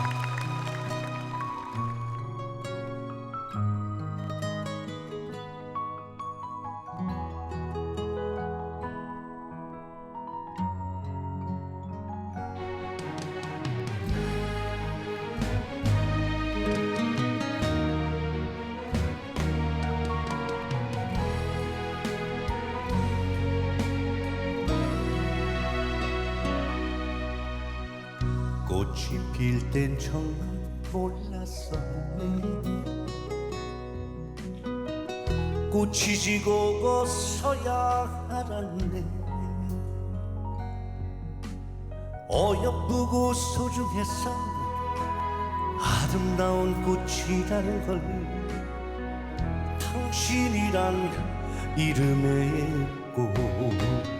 you 꽃이 필 땐 정말 몰랐었네. 꽃이 지고 서야 알았네. 어여쁘고 소중해서 아름다운 꽃이라는 걸 당신이란 이름의 꽃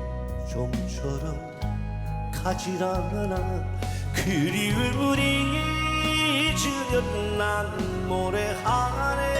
좀처럼 가질 않아 그리움을 잊으려 난 모래하네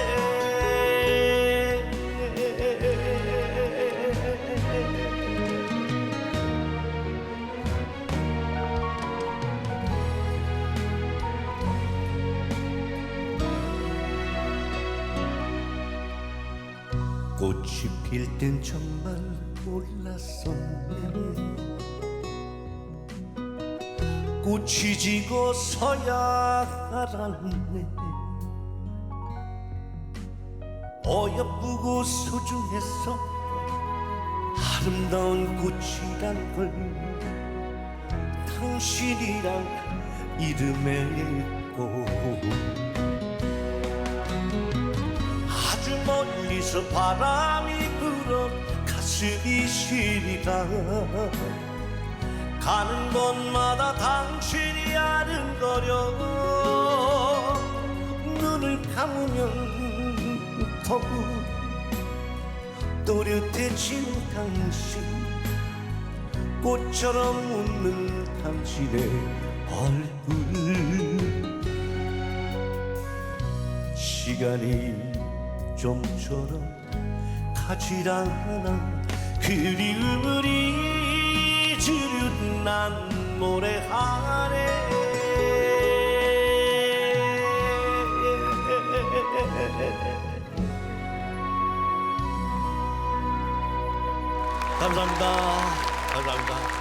꽃이 필 땐 정말 몰랐었네 꽃이 지고 서야 알았네. 어여쁘고 소중해서 아름다운 꽃이란 걸 당신이란 이름의 꽃 아주 멀리서 바람이 불어 가슴이 시리다 가는 곳마다 당신이 아른거려. 눈을 감으면 더욱 또렷해지는 당신. 꽃처럼 웃는 당신의 얼굴. 시간이 좀처럼 가질 않아 그리움을 잊으려 난 모래하네 감사합니다. 감사합니다